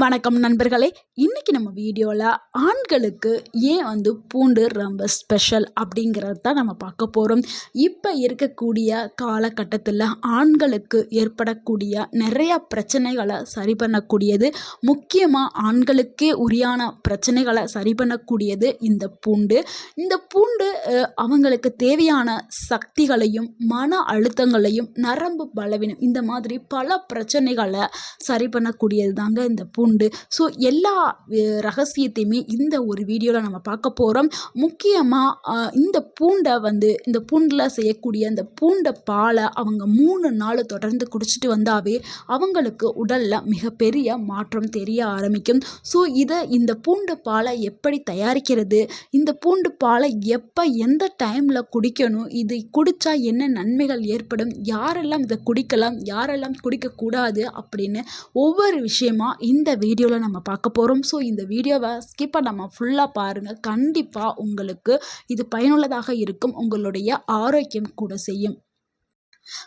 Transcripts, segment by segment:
வணக்கம் நண்பர்களே. இன்றைக்கி நம்ம வீடியோவில் ஆண்களுக்கு ஏன் வந்து பூண்டு ரொம்ப ஸ்பெஷல் அப்படிங்கிறது தான் நம்ம பார்க்க போகிறோம் இப்போ இருக்கக்கூடிய காலகட்டத்தில் ஆண்களுக்கு ஏற்படக்கூடிய நிறையா பிரச்சனைகளை சரி பண்ணக்கூடியது முக்கியமாக ஆண்களுக்கே உரியான பிரச்சனைகளை சரி பண்ணக்கூடியது இந்த பூண்டு. இந்த பூண்டு அவங்களுக்கு தேவையான சக்திகளையும் மன அழுத்தங்களையும் நரம்பு பலவீனம் இந்த மாதிரி பல பிரச்சனைகளை சரி பண்ணக்கூடியது தாங்க இந்த பூண்டு. ஸோ எல்லா ரகசியத்தையுமே இந்த ஒரு வீடியோவில் நம்ம பார்க்க போகிறோம் முக்கியமாக இந்த பூண்டை வந்து இந்த பூண்டில் செய்யக்கூடிய அந்த பூண்டை பாலை அவங்க மூணு நாள் தொடர்ந்து குடிச்சிட்டு வந்தாவே அவங்களுக்கு உடலில் மிகப்பெரிய மாற்றம் தெரிய ஆரம்பிக்கும். ஸோ இதை இந்த பூண்டு பாலை எப்படி தயாரிக்கிறது? இந்த பூண்டு பாலை எப்போ எந்த டைமில் குடிக்கணும்? இது குடித்தா என்ன நன்மைகள் ஏற்படும்? யாரெல்லாம் இதை குடிக்கலாம்? யாரெல்லாம் குடிக்கக்கூடாது? அப்படின்னு ஒவ்வொரு விஷயமா இந்த வீடியோவில் நம்ம பார்க்க போகிறோம் ஸோ இந்த வீடியோவை ஸ்கிப் நம்ம ஃபுல்லாக பாருங்கள் கண்டிப்பாக உங்களுக்கு இது பயனுள்ளதாக இருக்கும். உங்களுடைய ஆரோக்கியம் கூட செய்யும்.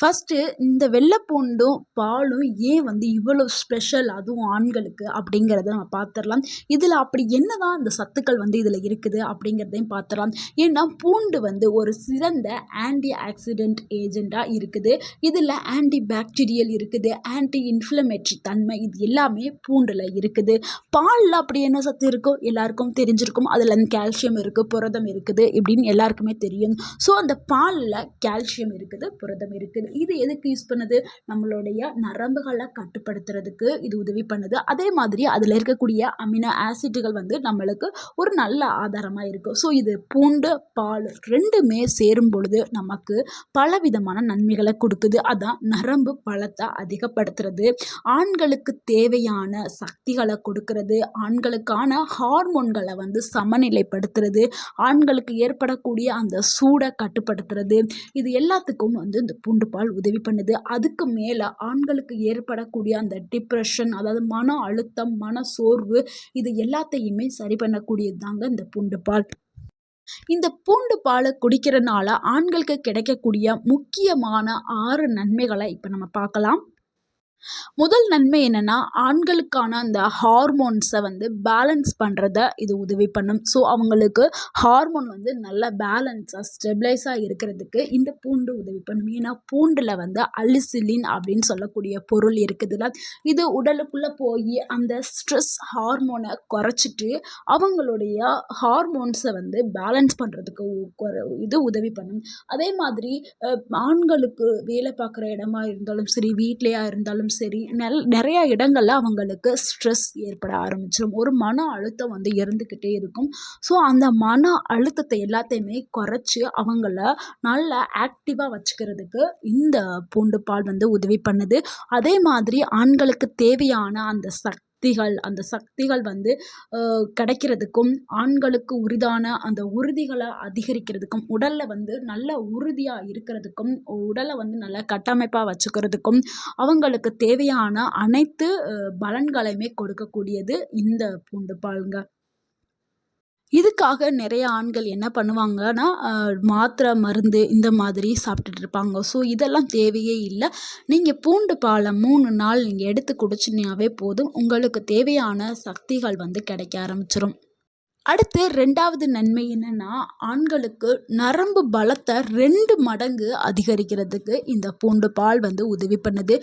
ஃபஸ்ட்டு இந்த வெள்ளைப்பூண்டும் பாலும் ஏன் வந்து இவ்வளோ ஸ்பெஷல் அதுவும் ஆண்களுக்கு அப்படிங்கிறத நம்ம பார்த்துடலாம். இதில் அப்படி என்ன தான் இந்த சத்துக்கள் வந்து இதில் இருக்குது அப்படிங்கிறதையும் பார்த்துடலாம். ஏன்னா பூண்டு வந்து ஒரு சிறந்த ஆன்டி ஆக்சிடென்ட் ஏஜெண்ட்டாக இருக்குது. இதில் ஆன்டி பாக்டீரியல் இருக்குது ஆன்டி இன்ஃப்ளமேட்ரி தன்மை இது எல்லாமே பூண்டில் இருக்குது. பாலில் அப்படி என்ன சத்து இருக்கோ எல்லாருக்கும் தெரிஞ்சிருக்கும். அதில் கால்சியம் இருக்குது புரதம் இருக்குது இப்படின்னு எல்லாருக்குமே தெரியும். ஸோ அந்த பாலில் கால்சியம் இருக்குது புரதம் இருக்குது இது எதுக்கு யூஸ் பண்ணுது? நம்மளுடைய நரம்புகளை கட்டுப்படுத்துறதுக்கு இது உதவி பண்ணுது. அதே மாதிரி அதில் இருக்கக்கூடிய அமினோ ஆசிட்டுகள் வந்து நம்மளுக்கு ஒரு நல்ல ஆதாரமாக இருக்கும் ஸோ இது பூண்டு பால் ரெண்டுமே சேரும் பொழுது நமக்கு பலவிதமான நன்மைகளை கொடுக்குது. அதான் நரம்பு பலத்தை அதிகப்படுத்துறது. ஆண்களுக்கு தேவையான சக்திகளை கொடுக்கறது. ஆண்களுக்கான ஹார்மோன்களை வந்து சமநிலைப்படுத்துறது. ஆண்களுக்கு ஏற்படக்கூடிய அந்த சூடை கட்டுப்படுத்துறது. இது எல்லாத்துக்கும் வந்து இந்த பூண்டு பால் உதவி பண்ணுது. அதுக்கு மேலே ஆண்களுக்கு ஏற்படக்கூடிய அந்த டிப்ரெஷன் அதாவது மன அழுத்தம் மன சோர்வு இது எல்லாத்தையுமே சரி பண்ணக்கூடியது தாங்க இந்த பூண்டு பால். இந்த பூண்டு பாலை குடிக்கிறனால ஆண்களுக்கு கிடைக்கக்கூடிய முக்கியமான ஆறு நன்மைகளை இப்போ நம்ம பார்க்கலாம். முதல் நன்மை என்னென்னா ஆண்களுக்கான அந்த ஹார்மோன்ஸை வந்து பேலன்ஸ் பண்ணுறத இது உதவி பண்ணும். ஸோ அவங்களுக்கு ஹார்மோன் வந்து நல்ல பேலன்ஸாக ஸ்டெபிளைஸாக இருக்கிறதுக்கு இந்த பூண்டு உதவி பண்ணும். ஏன்னா பூண்டில் வந்து அலிசிலின் அப்படின்னு சொல்லக்கூடிய பொருள் இருக்குதுல்ல. இது உடலுக்குள்ளே போய் அந்த ஸ்ட்ரெஸ் ஹார்மோனை குறைச்சிட்டு அவங்களுடைய ஹார்மோன்ஸை வந்து பேலன்ஸ் பண்ணுறதுக்கு இது உதவி பண்ணும். அதே மாதிரி ஆண்களுக்கு வேலை பார்க்குற இடமா இருந்தாலும் சரி வீட்லேயா இருந்தாலும் சரி நெல் நிறையா இடங்களில் அவங்களுக்கு ஸ்ட்ரெஸ் ஏற்பட ஆரம்பிச்சிடும் ஒரு மன அழுத்தம் வந்து இருந்துக்கிட்டே இருக்கும். ஸோ அந்த மன அழுத்தத்தை எல்லாத்தையுமே குறைச்சி அவங்கள நல்லா ஆக்டிவாக வச்சுக்கிறதுக்கு இந்த பூண்டு பால் வந்து உதவி பண்ணுது. அதே மாதிரி ஆண்களுக்கு தேவையான அந்த சக்திகள் அந்த சக்திகள் வந்து கிடைக்கிறதுக்கும் ஆண்களுக்கு உரிதான அந்த உறுதிகளை அதிகரிக்கிறதுக்கும் உடலில் வந்து நல்ல உறுதியாக இருக்கிறதுக்கும் உடலை வந்து நல்ல கட்டமைப்பாக வச்சுக்கிறதுக்கும் அவங்களுக்கு தேவையான அனைத்து பலன்களையுமே கொடுக்கக்கூடியது இந்த பூண்டு பாலுங்க. இதுக்காக நிறைய ஆண்கள் என்ன பண்ணுவாங்கன்னா மாத்திரை மருந்து இந்த மாதிரி சாப்பிட்டுட்டு இருப்பாங்க. ஸோ இதெல்லாம் தேவையே இல்லை. நீங்கள் பூண்டு பாலை மூணு நாள் நீங்கள் எடுத்து குடிச்சினாவே போதும். உங்களுக்கு தேவையான சக்திகள் வந்து கிடைக்க ஆரம்பிச்சிடும் அடுத்து ரெண்டாவது நன்மை என்னென்னா ஆண்களுக்கு நரம்பு பலத்தை ரெண்டு மடங்கு அதிகரிக்கிறதுக்கு இந்த பூண்டு பால் வந்து உதவி பண்ணுது.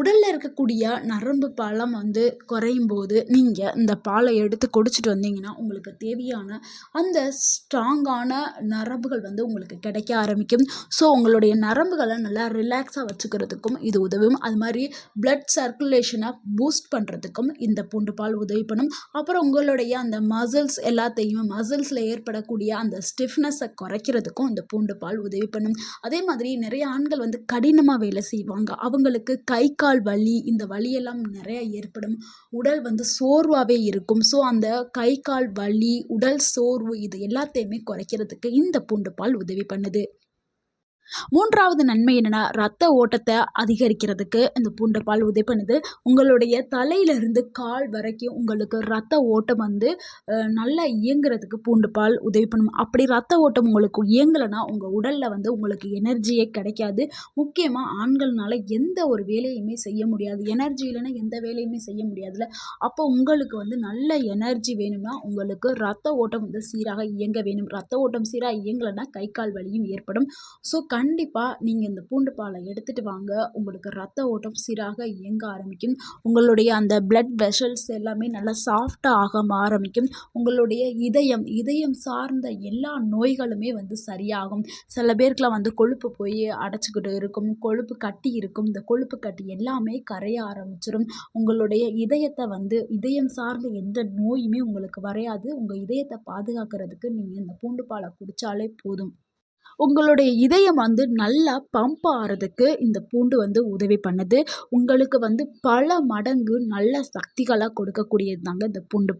உடலில் இருக்கக்கூடிய நரம்பு பலம் வந்து குறையும் போது நீங்கள் இந்த பாலை எடுத்து குடிச்சிட்டு வந்தீங்கன்னா உங்களுக்கு தேவையான அந்த ஸ்ட்ராங்கான நரம்புகள் வந்து உங்களுக்கு கிடைக்க ஆரம்பிக்கும். ஸோ உங்களுடைய நரம்புகளை நல்லா ரிலாக்ஸாக வச்சுக்கிறதுக்கும் இது உதவும். அது மாதிரி பிளட் சர்க்குலேஷனை பூஸ்ட் பண்ணுறதுக்கும் இந்த பூண்டு பால் உதவி பண்ணும். அப்புறம் உங்களுடைய அந்த மசில்ஸ் எல்லாத்தையுமே மசில்ஸில் ஏற்படக்கூடிய அந்த ஸ்டிஃப்னஸை குறைக்கிறதுக்கும் இந்த பூண்டு பால் உதவி பண்ணும். அதே மாதிரி நிறைய ஆண்கள் வந்து கடினமாக வேலை செய்வாங்க. அவங்களுக்கு கை கால் வலி இந்த வலியெல்லாம் நிறைய ஏற்படும். உடல் வந்து சோர்வாகவே இருக்கும். ஸோ அந்த கை கால் வலி உடல் சோர்வு இது எல்லாத்தையுமே குறைக்கிறதுக்கு இந்த பூண்டு பால் உதவி பண்ணுது. மூன்றாவது நன்மை என்னென்னா ரத்த ஓட்டத்தை அதிகரிக்கிறதுக்கு இந்த பூண்டு பால் உதவி பண்ணுது உங்களுடைய தலையிலிருந்து கால் வரைக்கும் உங்களுக்கு ரத்த ஓட்டம் வந்து நல்லா இயங்குறதுக்கு பூண்டு பால் உதவி பண்ணும் அப்படி ரத்த ஓட்டம் உங்களுக்கு இயங்கலைன்னா உங்கள் உடலில் வந்து உங்களுக்கு எனர்ஜியே கிடைக்காது. முக்கியமாக ஆண்கள்னால எந்த ஒரு வேலையுமே செய்ய முடியாது. எனர்ஜி இல்லைன்னா எந்த வேலையுமே செய்ய முடியாதுல்ல. அப்போ உங்களுக்கு வந்து நல்ல எனர்ஜி வேணும்னா உங்களுக்கு ரத்த ஓட்டம் வந்து சீராக இயங்க வேணும். ரத்த ஓட்டம் சீராக இயங்கலைன்னா கை கால் வலியும் ஏற்படும். ஸோ கண்டிப்பாக நீங்கள் இந்த பூண்டு பாலை எடுத்துகிட்டு வாங்க. உங்களுக்கு ரத்த ஓட்டம் சீராக இயங்க ஆரம்பிக்கும். உங்களுடைய அந்த பிளட் வெஷல்ஸ் எல்லாமே நல்லா சாஃப்டாக ஆக ஆரம்பிக்கும். உங்களுடைய இதயம் இதயம் சார்ந்த எல்லா நோய்களுமே வந்து சரியாகும். சில பேருக்குலாம் வந்து கொழுப்பு போய் அடைச்சிக்கிட்டு இருக்கும். கொழுப்பு கட்டி இருக்கும். இந்த கொழுப்பு கட்டி எல்லாமே கரைய ஆரம்பிச்சிடும் உங்களுடைய இதயத்தை வந்து இதயம் சார்ந்த எந்த நோயுமே உங்களுக்கு வரையாது. உங்கள் இதயத்தை பாதுகாக்கிறதுக்கு நீங்கள் இந்த பூண்டு பாலை குடித்தாலே போதும். உங்களுடைய இதயம் வந்து நல்லா பம்ப் ஆகிறதுக்கு இந்த பூண்டு வந்து உதவி பண்ணுது. உங்களுக்கு வந்து பல மடங்கு நல்ல சக்திகளாக கொடுக்கக்கூடியது தாங்க இந்த பூண்டு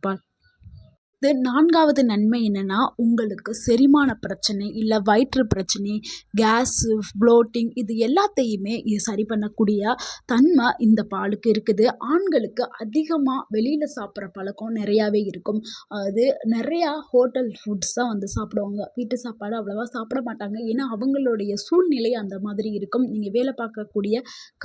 அடுத்து இது நான்காவது நன்மை என்னென்னா உங்களுக்கு செரிமான பிரச்சனை இல்லை வயிற்று பிரச்சனை கேஸு ப்ளோட்டிங் இது எல்லாத்தையுமே இது சரி பண்ணக்கூடிய தன்மை இந்த பாலுக்கு இருக்குது. ஆண்களுக்கு அதிகமாக வெளியில் சாப்பிட்ற பழக்கம் நிறையாவே இருக்கும். அது நிறையா ஹோட்டல் ஃபுட்ஸ் தான் வந்து சாப்பிடுவாங்க. வீட்டு சாப்பாடு அவ்வளோவா சாப்பிட மாட்டாங்க. ஏன்னா அவங்களுடைய சூழ்நிலை அந்த மாதிரி இருக்கும். நீங்கள் வேலை பார்க்கக்கூடிய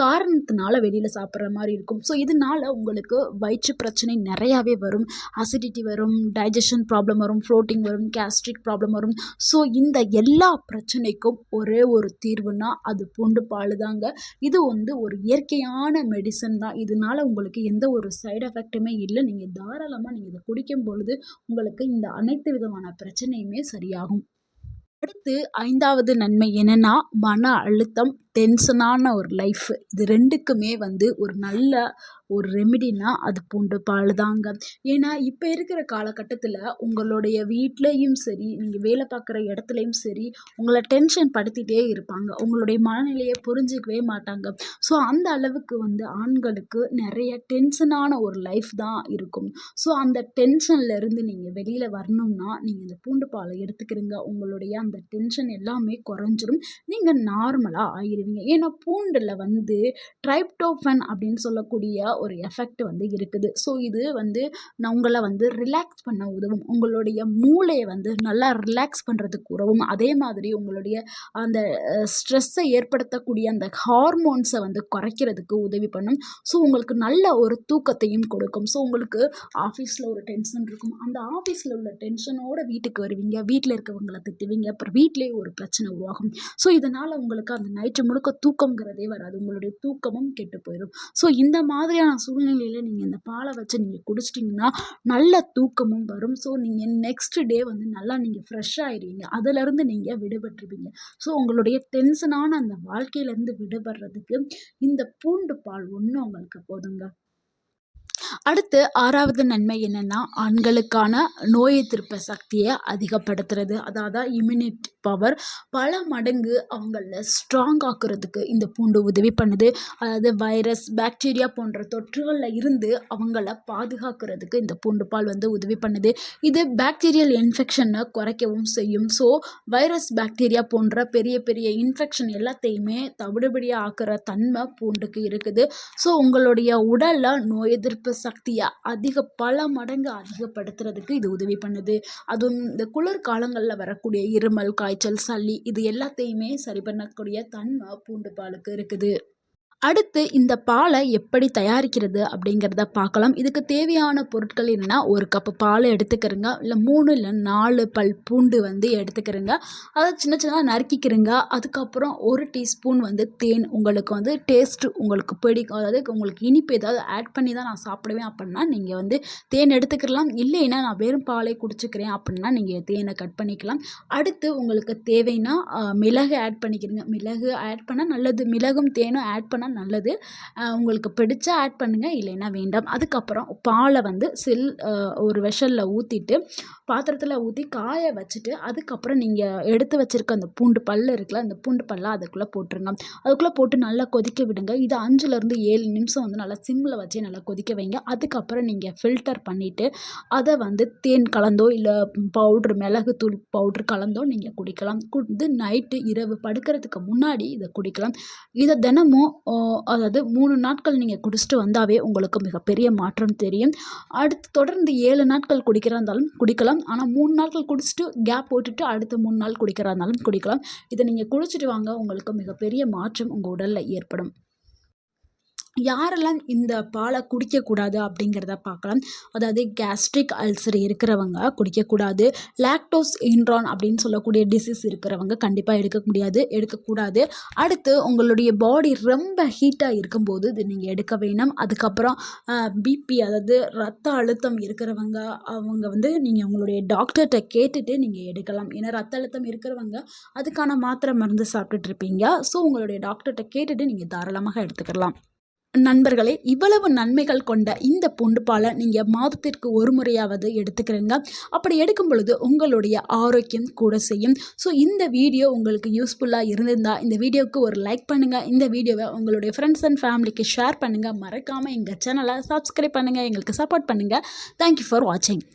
காரணத்தினால வெளியில் சாப்பிட்ற மாதிரி இருக்கும். ஸோ இதனால் உங்களுக்கு வயிற்று பிரச்சனை நிறையாவே வரும். அசிடிட்டி வரும் டைஜஷன் ப்ராப்ளம் வரும் ஃப்ளோட்டிங் வரும் கேஸ்ட்ரிக் ப்ராப்ளம் வரும். ஸோ இந்த எல்லா பிரச்சனைக்கும் ஒரே ஒரு தீர்வுனா அது பூண்டு பால் தாங்க. இது வந்து ஒரு இயற்கையான மெடிசன் தான். இதனால் உங்களுக்கு எந்த ஒரு சைடு எஃபெக்ட்டுமே இல்லை. நீங்கள் தாராளமாக நீங்கள் இதை குடிக்கும் பொழுது உங்களுக்கு இந்த அனைத்து விதமான பிரச்சனையுமே சரியாகும். அடுத்து ஐந்தாவது நன்மை என்னென்னா மன அழுத்தம். டென்ஷனான ஒரு லைஃப் இது ரெண்டுக்குமே வந்து ஒரு நல்ல ஒரு ரெமிடினா அது பூண்டு பால் தாங்க. ஏன்னா இப்போ இருக்கிற காலகட்டத்தில் உங்களுடைய வீட்லேயும் சரி நீங்கள் வேலை பார்க்குற இடத்துலையும் சரி உங்களை டென்ஷன் படுத்திகிட்டே இருப்பாங்க. உங்களுடைய மனநிலையை புரிஞ்சிக்கவே மாட்டாங்க. ஸோ அந்த அளவுக்கு வந்து ஆண்களுக்கு நிறைய டென்ஷனான ஒரு லைஃப் தான் இருக்கும். ஸோ அந்த டென்ஷன்லேருந்து நீங்கள் வெளியில் வரணும்னா நீங்கள் இந்த பூண்டு பாலை எடுத்துக்கிறீங்க. உங்களுடைய அந்த டென்ஷன் எல்லாமே குறைஞ்சிரும். நீங்கள் நார்மலாக ஆகிடுவீங்க ஏன்னா பூண்டில் வந்து ட்ரைப்டோஃபன் அப்படின்னு சொல்லக்கூடிய ஒரு எஃபெக்ட் வந்து இருக்குது. ஸோ இது வந்து நான் உங்களை வந்து ரிலாக்ஸ் பண்ண உதவும். உங்களுடைய மூளையை வந்து நல்லா ரிலாக்ஸ் பண்ணுறதுக்கு உதவும். அதே மாதிரி உங்களுடைய அந்த ஸ்ட்ரெஸ்ஸை ஏற்படுத்தக்கூடிய அந்த ஹார்மோன்ஸை வந்து குறைக்கிறதுக்கு உதவி பண்ணும். ஸோ உங்களுக்கு நல்ல ஒரு தூக்கத்தையும் கொடுக்கும். ஸோ உங்களுக்கு ஆஃபீஸில் ஒரு டென்ஷன் இருக்கும். அந்த ஆஃபீஸில் உள்ள டென்ஷனோட வீட்டுக்கு வருவீங்க. வீட்டில் இருக்கவங்களை திட்டுவீங்க. அப்புறம் வீட்டிலே ஒரு பிரச்சனை உருவாகும். ஸோ இதனால் உங்களுக்கு அந்த நைட்டு முழுக்க தூக்கங்கிறதே வராது. உங்களுடைய தூக்கமும் கெட்டு போயிடும் ஸோ இந்த மாதிரியான சூழ்நிலையில் நீங்கள் இந்த பாலை வச்சு நீங்கள் குடிச்சிட்டிங்கன்னா நல்ல தூக்கமும் வரும். ஸோ நீங்கள் நெக்ஸ்ட் டே வந்து நல்லா நீங்கள் ஃப்ரெஷ்ஷாகிடுவீங்க ஆயிடுவீங்க நீங்கள் விடுபட்டுருவீங்க. ஸோ உங்களுடைய டென்ஷனான அந்த வாழ்க்கையிலேருந்து விடுபடுறதுக்கு இந்த பூண்டு பால் ஒன்று உங்களுக்கு போதுங்க. அடுத்து ஆறாவது நன்மை என்னென்னா ஆண்களுக்கான நோய் எதிர்ப்பு சக்தியை அதிகப்படுத்துறது. அதாவது இம்யூனிட்டி பவர் பல மடங்கு அவங்கள ஸ்ட்ராங் ஆக்குறதுக்கு இந்த பூண்டு உதவி பண்ணுது. அதாவது வைரஸ் பாக்டீரியா போன்ற தொற்றுகளில் இருந்து அவங்கள பாதுகாக்கிறதுக்கு இந்த பூண்டு பால் வந்து உதவி பண்ணுது. இது பாக்டீரியல் இன்ஃபெக்ஷனை குறைக்கவும் செய்யும். ஸோ வைரஸ் பாக்டீரியா போன்ற பெரிய பெரிய இன்ஃபெக்ஷன் எல்லாத்தையுமே தவிடுபடியாக ஆக்குற தன்மை பூண்டுக்கு இருக்குது. ஸோ உங்களுடைய உடலில் நோய் எதிர்ப்பு சக்தியை அதிக பல மடங்கு அதிகப்படுத்துறதுக்கு இது உதவி பண்ணுது. அதுவும் இந்த குளிர் காலங்களில் வரக்கூடிய இருமல் காய்ச்சல் சளி இது எல்லாத்தையுமே சரி பண்ணக்கூடிய தன்மை பூண்டு பாலுக்கு இருக்குது. அடுத்து இந்த பாலை எப்படி தயாரிக்கிறது அப்படிங்கிறத பார்க்கலாம். இதுக்கு தேவையான பொருட்கள் என்னென்னா ஒரு கப்பு பால் எடுத்துக்கிறங்க. இல்லை மூணு இல்லை நாலு பல் பூண்டு வந்து எடுத்துக்கிறங்க. அதை சின்ன சின்னதாக நறுக்கிக்கிறங்க. அதுக்கப்புறம் ஒரு டீஸ்பூன் வந்து தேன். உங்களுக்கு வந்து டேஸ்ட்டு உங்களுக்கு பிடிக்கும். அதாவது உங்களுக்கு இனிப்பு ஏதாவது ஆட் பண்ணி தான் நான் சாப்பிடுவேன் அப்படின்னா நீங்கள் வந்து தேன் எடுத்துக்கலாம். இல்லைன்னா நான் வெறும் பாலை குடிச்சிக்கிறேன் அப்படின்னா நீங்கள் தேனை கட் பண்ணிக்கலாம். அடுத்து உங்களுக்கு தேவைன்னா மிளகு ஆட் பண்ணிக்கிறீங்க. மிளகு ஆட் பண்ணால் நல்லது. மிளகும் தேனும் ஆட் பண்ணால் பண்ணிங்கன்னா நல்லது. உங்களுக்கு பிடிச்சா ஆட் பண்ணுங்கள் இல்லைன்னா வேண்டாம். அதுக்கப்புறம் பாலை வந்து சில் ஒரு விஷலில் ஊற்றிட்டு பாத்திரத்தில் ஊற்றி காய வச்சுட்டு அதுக்கப்புறம் நீங்கள் எடுத்து வச்சுருக்க அந்த பூண்டு பல் இருக்குல்ல அந்த பூண்டு பல்லை அதுக்குள்ளே போட்டுருங்க. அதுக்குள்ளே போட்டு நல்லா கொதிக்க விடுங்க. இது அஞ்சுலேருந்து ஏழு நிமிஷம் வந்து நல்லா சிம்மில் வச்சு நல்லா கொதிக்க வைங்க. அதுக்கப்புறம் நீங்கள் ஃபில்டர் பண்ணிவிட்டு அதை வந்து தேன் கலந்தோ இல்லை பவுட்ரு மிளகுத்தூள் பவுட்ரு கலந்தோ நீங்கள் குடிக்கலாம். குடித்து நைட்டு இரவு படுக்கிறதுக்கு முன்னாடி இதை குடிக்கலாம். இதை தினமும் அதாவது மூணு நாட்கள் நீங்கள் குடிச்சிட்டு வந்தாவே உங்களுக்கு மிகப்பெரிய மாற்றம் தெரியும். அடுத்து தொடர்ந்து ஏழு நாட்கள் குடிக்கிறதா இருந்தாலும் குடிக்கலாம். ஆனால் மூணு நாட்கள் குடிச்சிட்டு கேப் போட்டுட்டு அடுத்த மூணு நாள் குடிக்கிறதா இருந்தாலும் குடிக்கலாம். இதை நீங்கள் குடிச்சிட்டு வாங்க உங்களுக்கு மிகப்பெரிய மாற்றம் உங்கள் உடலில் ஏற்படும். யாரெல்லாம் இந்த பாலை குடிக்கக்கூடாது அப்படிங்கிறத பார்க்கலாம். அதாவது கேஸ்ட்ரிக் அல்சர் இருக்கிறவங்க குடிக்கக்கூடாது. லாக்டோஸ் இன்ட்ரான் அப்படின்னு சொல்லக்கூடிய டிசீஸ் இருக்கிறவங்க கண்டிப்பாக எடுக்க முடியாது எடுக்கக்கூடாது. அடுத்து உங்களுடைய பாடி ரொம்ப ஹீட்டாக இருக்கும்போது இது நீங்கள் எடுக்க வேணும். அதுக்கப்புறம் பிபி அதாவது ரத்த அழுத்தம் இருக்கிறவங்க அவங்க வந்து நீங்கள் உங்களுடைய டாக்டர்கிட்ட கேட்டுட்டு நீங்கள் எடுக்கலாம். ஏன்னா ரத்த அழுத்தம் இருக்கிறவங்க அதுக்கான மாத்திரை மருந்து சாப்பிட்டுட்டு இருப்பீங்க. ஸோ உங்களுடைய டாக்டர்கிட்ட கேட்டுட்டு நீங்கள் தாராளமாக எடுத்துக்கலாம். நண்பர்களே இவ்வளவு நன்மைகள் கொண்ட இந்த பூண்டு பாலை நீங்கள் மாதத்திற்கு ஒரு முறையாவது எடுத்துக்கிறீங்க. அப்படி எடுக்கும் பொழுது உங்களுடைய ஆரோக்கியம் கூட செய்யும். ஸோ இந்த வீடியோ உங்களுக்கு யூஸ்ஃபுல்லாக இருந்திருந்தால் இந்த வீடியோவுக்கு ஒரு லைக் பண்ணுங்கள் இந்த வீடியோவை உங்களுடைய ஃப்ரெண்ட்ஸ் அண்ட் ஃபேமிலிக்கு ஷேர் பண்ணுங்கள் மறக்காமல் எங்கள் சேனலை சப்ஸ்கிரைப் பண்ணுங்கள் எங்களுக்கு சப்போர்ட் பண்ணுங்கள் தேங்க்யூ ஃபார் வாட்சிங்